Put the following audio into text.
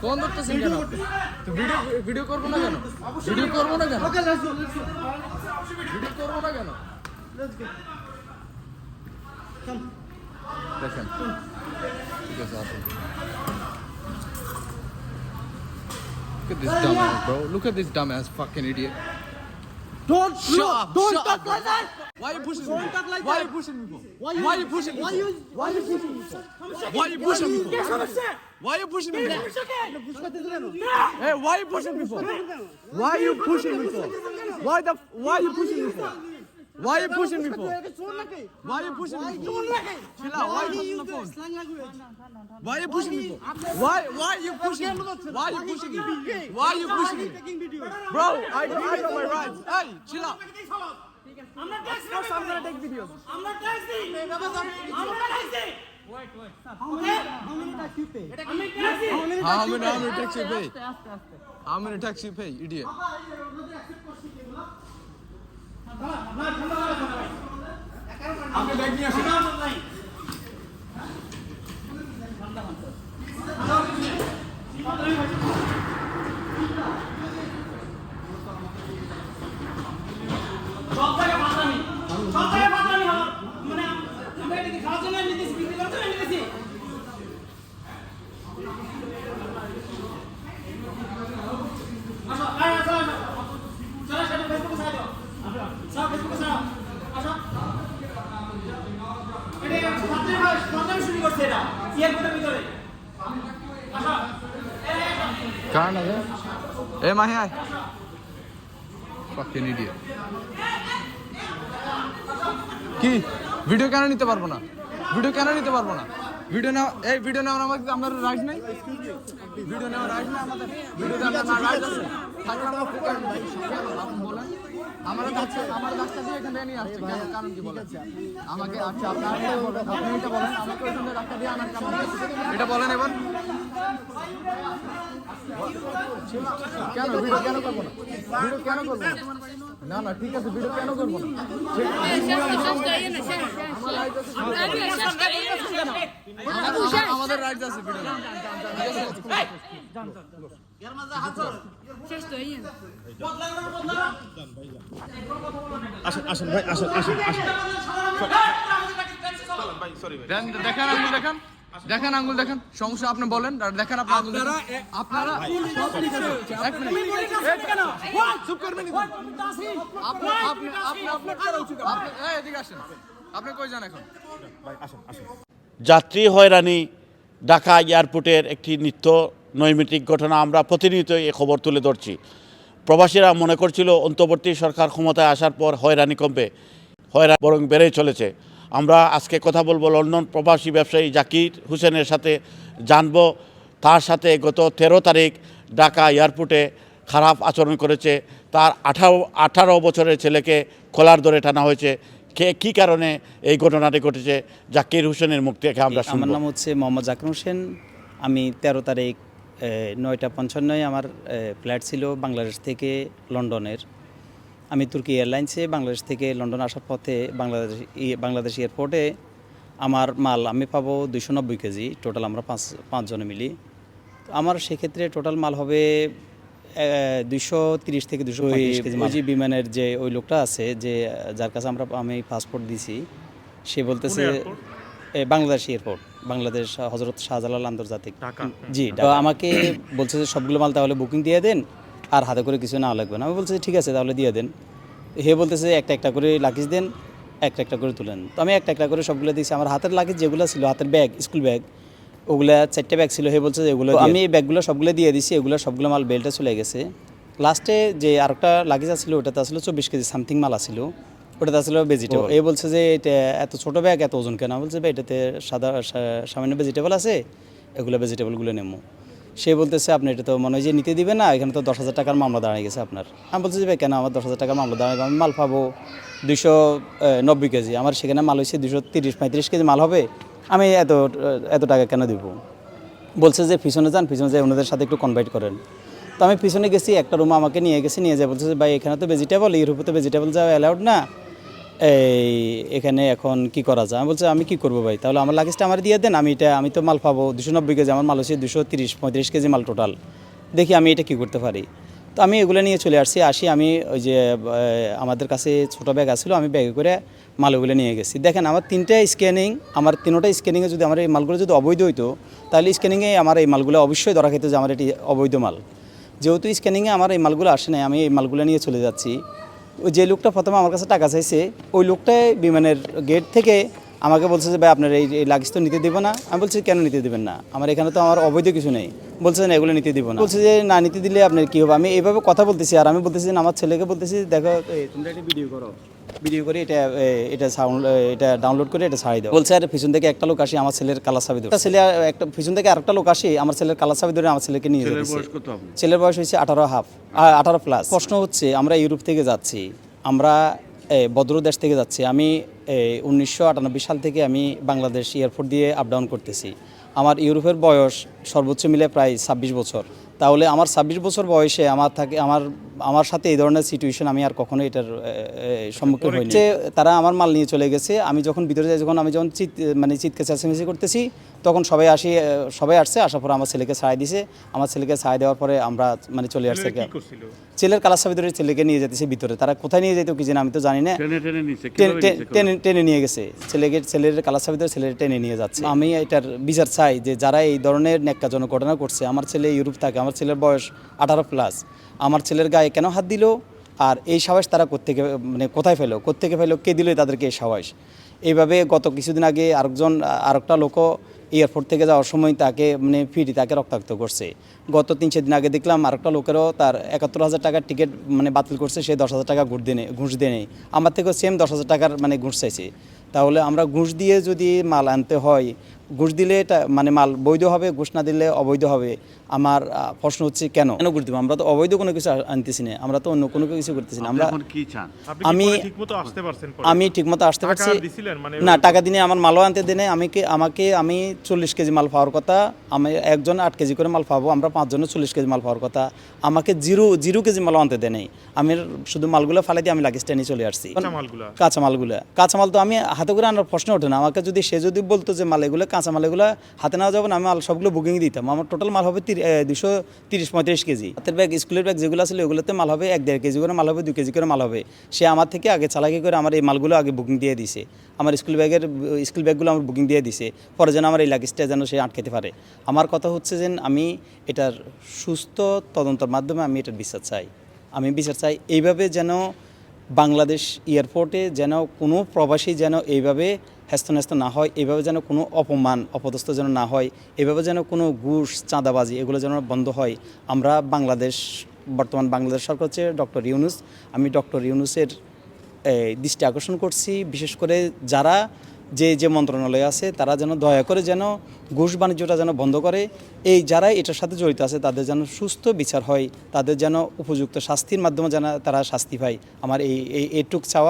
Phone ধরতেছেন কেন আপনি? তো ভিডিও ভিডিও করবো না কেন ভিডিও করবো না কেন Okay, let's go, let's go. Video করবো না কেন Let's go. Come. দেখেন ঠিক আছে আসুন Look at this dumbass, bro. Look at this dumbass fucking idiot. Don't Shut look. up. Don't Shut talk up. like that. Why are you pushing don't me? Talk like Why are you pushing me? Why, you, Why are you pushing me? Why you? You pushing me? Why are you pushing me? Why are you pushing me? Hey, why are you pushing me for? Why are you pushing me for? Why the? Why are you pushing me for? Why are you pushing me for? Why are you pushing me for? Chill out. Why are you pushing me for? Why are you pushing me for? Why? Why are you pushing me? Why are you pushing me? Why are you pushing me? Bro, I I know my rights. Hey, chill out. আমরা tax দিই I'm gonna take videos আমরা tax দিই আমরা tax দিই How many? How many tax you pay? Tax দিই How many How tax you many pay? how many tax you pay? How many tax you pay, idiot? আপনি bag নিয়ে আসেন সব জায়গায় ফাঁসলামি সব জায়গায় ফাঁসলামি আমার মানে আমরা এটা কি খাওয়ার জন্য নিতেছি বিক্রি করার জন্য নিতেছি আসো আয় আসো আসো চলো সেটা ফেসবুকে ছাড়া দাও আসো সব ফেসবুকে ছাড়া আসো এটা ছাত্রী বয়স ছাত্রী শুরু করছে এটা এয়ারপোর্টের ভিতরে আসো কার না এ মাহি আয় fucking idiot. কি? ভিডিও কেন নিতে পারব না? ভিডিও কেন নিতে পারব না? ভিডিও নেওয়া এই ভিডিও নেওয়ার আমার আমার রাইট নেই? ভিডিও নেওয়ার রাইট নেই আমাদের? ভিডিও নেওয়ার রাইট আছে। থাকলে আমরা বলেন? আমার কাছে আমার কাছটা দিয়ে এখানে নিয়ে আসছে। কেন? কারণ কি বলেন? আমাকে আচ্ছা আপনার আপনি এটা বলেন আমাকে ওইখানে দিয়ে আনার কারণ এটা বলেন এবার। কেন ভিডিও কেন করব না? ভিডিও কেন করব না? না ঠিক আছে ভিডিও কেন করব আমাদের রাইট আছে ভিডিও আসেন আসেন ভাই আসেন আসেন আসেন। দেখান আঙ্গুল দেখান। দেখান আঙ্গুল দেখান সমস্যা আপনি বলেন আর দেখান আপনি আঙ্গুল আপনারা। আপনি কই যান এখন? যাত্রী হয়রানি ঢাকা এয়ারপোর্টের একটি নিত্য নৈমিত্তিক ঘটনা। আমরা প্রতিনিয়ত এই খবর তুলে ধরছি। প্রবাসীরা মনে করছিল অন্তর্বর্তী সরকার ক্ষমতায় আসার পর হয়রানি কমবে। হয়রানি বরং বেড়েই চলেছে। আমরা আজকে কথা বলব লন্ডন প্রবাসী ব্যবসায়ী জাকির হোসেনের সাথে। জানব তার সাথে গত তেরো তারিখ ঢাকা এয়ারপোর্টে খারাপ আচরণ করেছে। তার আঠারো আঠারো বছরের ছেলেকে কলার ধরে টানা হয়েছে। কে কী কারণে এই ঘটনাটি ঘটেছে? জাকির হোসেনের মুখ থেকে আমরা আমার নাম হচ্ছে মোহাম্মদ জাকির হোসেন। আমি তেরো তারিখ নয়টা পঞ্চান্নয় আমার ফ্লাইট ছিল বাংলাদেশ থেকে লন্ডনের। আমি তুর্কি এয়ারলাইন্সে বাংলাদেশ থেকে লন্ডন আসার পথে বাংলাদেশ বাংলাদেশ এয়ারপোর্টে আমার মাল আমি পাবো দুইশো নব্বই কেজি। টোটাল আমরা পাঁচ পাঁচজনে মিলি। তো আমার সেক্ষেত্রে টোটাল মাল হবে দুইশো তিরিশ থেকে দুশো কেজি বিমানের যে ওই লোকটা আছে যে যার কাছে আমরা আমি পাসপোর্ট দিছি সে বলতেছে এ, বাংলাদেশ এয়ারপোর্ট বাংলাদেশ হজরত শাহজালাল আন্তর্জাতিক। জি তো আমাকে বলছে যে সবগুলো মাল তাহলে বুকিং দিয়ে দেন। আর হাতে করে কিছু না লাগবে না। আমি বলছি ঠিক আছে তাহলে দিয়ে দেন। হে বলতেছে একটা একটা করে লাগেজ দেন একটা একটা করে তুলেন। তো আমি একটা একটা করে সবগুলো দিয়েছি। আমার হাতের লাগেজ যেগুলো ছিল হাতের ব্যাগ স্কুল ব্যাগ ওগুলা চারটে ব্যাগ ছিল হে বলছে যে এগুলো আমি এই ব্যাগগুলো সবগুলো দিয়ে দিছি এগুলো সবগুলো মাল বেল্টে চলে গেছে। লাস্টে যে আরেকটা লাগেজ আছিল ওটাতে আসলে চব্বিশ কেজি সামথিং মাল আছিল। ওটাতে আসলে ভেজিটেবল এ বলছে যে এটা এত ছোট ব্যাগ এত ওজন কেন? বলছে ভাই এটাতে সাদা সামান্য ভেজিটেবল আছে এগুলো ভেজিটেবলগুলো নেব সে বলতেছে, আপনি এটা তো মনে হয় যে নিতে দিবে না, এখানে তো দশ হাজার টাকার মামলা দাঁড়িয়ে গেছে আপনার। আমি বলছি যে ভাই, কেন আমার দশ হাজার টাকার মামলা দাঁড়াবে আমি মাল পাবো দুশো নব্বই কেজি। আমার সেখানে মাল হয়েছে দুশো তিরিশ, পঁয়ত্রিশ কেজি মাল হবে। আমি এত এত টাকা কেন দিব? বলছে যে, পিছনে যান, পিছনে যাই, ওনাদের সাথে একটু কনভাইট করেন। তো আমি পিছনে গেছি, একটা রুম আমাকে নিয়ে গেছি, নিয়ে যায় বলছে যে ভাই, এখানে তো ভেজিটেবল ইউরোপে তো ভেজিটেবল যাওয়া অ্যালাউড না। এই, এখানে এখন কি করা যায়? আমি বলছি, আমি কি করব ভাই? তাহলে আমার লাগেজটা আমার দিয়ে দেন, আমি এটা, আমি তো মাল পাবো। দুশো নব্বই কেজি আমার মাল হচ্ছে দুশো তিরিশ, পঁয়ত্রিশ কেজি মাল টোটাল দেখি আমি এটা কি করতে পারি? তো আমি এগুলো নিয়ে চলে আসছি, আসি আমি ওই যে আমাদের কাছে ছোটো ব্যাগ আসছিল আমি ব্যাগে করে মালগুলো নিয়ে গেছি। দেখেন, আমার তিনটা স্ক্যানিং আমার তিনোটা স্ক্যানিংয়ে যদি আমার এই মালগুলো যদি অবৈধ হইতো, তাহলে স্ক্যানিংয়ে আমার এই মালগুলো অবশ্যই ধরা খেত যে আমার এটি অবৈধ মাল। যেহেতু স্ক্যানিংয়ে আমার এই মালগুলো আসে নাই, আমি এই মালগুলো নিয়ে চলে যাচ্ছি। যে লোকটা প্রথমে আমার কাছে টাকা চাইছে, ওই লোকটাই বিমানের গেট থেকে আমাকে বলছে যে, ভাই, আপনার এই লাগেজ তো নিতে দেবো না। আমি বলছি, কেন নিতে দেবেন না? আমার এখানে তো আমার অবৈধ কিছু নেই। বলছে, না, এগুলো নিতে দিব না। বলছে যে, না, নিতে দিলে আপনার কী হবে? আমি এইভাবে কথা বলতেছি, আর আমি বলতেছি আমার ছেলেকে বলতেছি, দেখো তোমরা একটা ভিডিও করো। ভিডিও করে এটা এটা সাউন্ড এটা ডাউনলোড করে এটা ছাড়াই দাও বলছে আর পিছন থেকে একটা লোক আসি আমার ছেলের কালার চাবি ধরে ছেলে একটা পিছন থেকে আরেকটা লোক আসি আমার ছেলের কালার চাবি ধরে আমার ছেলেকে নিয়ে ছেলের বয়স কত আপনার? ছেলের বয়স হয়েছে আঠারো হাফ আঠারো প্লাস প্রশ্ন হচ্ছে আমরা ইউরোপ থেকে যাচ্ছি আমরা ভদ্র দেশ থেকে যাচ্ছি। আমি উনিশশো আটানব্বই সাল থেকে আমি বাংলাদেশ এয়ারপোর্ট দিয়ে আপডাউন করতেছি। আমার ইউরোপের বয়স সর্বোচ্চ মিলে প্রায় ছাব্বিশ বছর। তাহলে আমার ছাব্বিশ বছর বয়সে আমার থাকে আমার আমার সাথে এই ধরনের সিচুয়েশন আমি আর কখনো এটার সম্মুখীন হইনি। যে তারা আমার মাল নিয়ে চলে গেছে। আমি যখন ভিতরে যাই যখন আমি যখন চিৎ মানে চিৎকে চেঁচামেচি করতেছি তখন সবাই আসি সবাই আসছে আসার পরে আমার ছেলেকে ছাড়াই দিছে। আমার ছেলেকে ছাড়াই দেওয়ার পরে আমরা মানে চলে আসছে ছেলের কালার সাবি ধরে ছেলেকে নিয়ে যেতেছে ভিতরে। তারা কোথায় নিয়ে যেত কি জানি আমি তো জানি না। টেনে টেনে নিয়ে গেছে। ছেলেকে ছেলের কালার সাবি ধরে ছেলের টেনে নিয়ে যাচ্ছে। আমি এটার বিচার চাই যে যারা এই ধরনের ন্যাক্কাজনক ঘটনা করছে আমার ছেলে ইউরোপ থাকে আমার ছেলের বয়স আঠারো প্লাস আমার ছেলের গায়ে কেন হাত দিল? আর এই সাহস তারা কোত্থেকে মানে কোথায় ফেলো? কোত্থেকে ফেলো? কে দিল তাদেরকে এই সাহস? এইভাবে গত কিছুদিন আগে আরেকজন, আরেকটা লোকও এয়ারপোর্ট থেকে যাওয়ার সময় তাকে মানে ফিরি তাকে রক্তাক্ত করছে। গত তিন, চার দিন আগে দেখলাম আরেকটা লোকেরও তার একাত্তর হাজার টাকার টিকিট মানে বাতিল করছে, সে দশ হাজার টাকা ঘুষ দিয়ে ঘুষ দিয়ে নেই। আমার থেকেও সেম দশ হাজার টাকার মানে ঘুষ চাইছে। তাহলে আমরা ঘুষ দিয়ে যদি মাল আনতে হয় ঘুষ দিলে এটা মানে মাল বৈধ হবে ঘুষ না দিলে অবৈধ হবে। আমার প্রশ্ন হচ্ছে কেন? কেন ঘুষ দিব? আমরা তো অবৈধ কোনো কিছু আনতেছি না। আমরা তো অন্য কোনো কিছু করতেছি না। আমরা কি চান? আমি আমি ঠিকমতো আসতে পারছেন পরে? আমি ঠিকমতো আসতে পারছি। মানে না টাকা দিনে আমার মালও আনতে দেনে। আমি কি আমাকে আমি চল্লিশ কেজি মাল পাওয়ার কথা। আমি একজন আট কেজি করে মাল পাবো। আমরা পাঁচজনে চল্লিশ কেজি মাল পাওয়ার কথা। আমাকে জিরো জিরো কেজি মালও আনতে দেয় নাই আমি শুধু মালগুলো ফালাই দিয়ে আমি লাগেজটা নিয়ে চলে আসছি। কাঁচামালগুলা? কাঁচা মাল তো আমি হাতে করে আনার প্রশ্ন ওঠে না। আমাকে যদি সে যদি বলতো যে মাল এগুলো কাঁচামাল এগুলো হাতে না, আমি মাল সবগুলো বুকিং দিতাম। আমার টোটাল মাল হবে দুশো তিরিশ পঁয়ত্রিশ কেজি। হাতের ব্যাগ স্কুলের ব্যাগ যেগুলো ছিল, ওগুলোতে মাল হবে এক দেড় কেজি করে, মাল হবে দু কেজি করে মাল হবে। সে আমার থেকে আগে চালাকি করে আমার এই মালগুলো আগে বুকিং দিয়ে দিছে। আমার স্কুল ব্যাগের স্কুল ব্যাগগুলো আমার বুকিং দিয়ে দিছে। পরে যেন আমার এই লাগেজটা যেন সে আটকেতে পারে। আমার কথা হচ্ছে যে আমি এটার সুস্থ তদন্তর মাধ্যমে আমি এটার বিচার চাই। আমি বিচার চাই, এইভাবে যেন বাংলাদেশ এয়ারপোর্টে যেন কোনো প্রবাসী যেন এইভাবে হ্যাস্ত না হয় এভাবে যেন কোনো অপমান, অপদস্থ যেন না হয় এভাবে যেন কোনো ঘুষ, চাঁদাবাজি এগুলো যেন বন্ধ হয়, আমরা বাংলাদেশ, বর্তমান বাংলাদেশ সরকার হচ্ছে ডক্টর ইউনুস। আমি ডক্টর ইউনুসের দৃষ্টি আকর্ষণ করছি, বিশেষ করে যারা যে যে মন্ত্রণালয় আছে, তারা যেন দয়া করে যেন ঘুষ বাণিজ্যটা যেন বন্ধ করে। এই যারা এটার সাথে জড়িত আছে, তাদের যেন সুস্থ বিচার হয়, তাদের যেন উপযুক্ত শাস্তির মাধ্যমে যেন তারা শাস্তি পায়। আমার এই, এইটুক চাওয়া।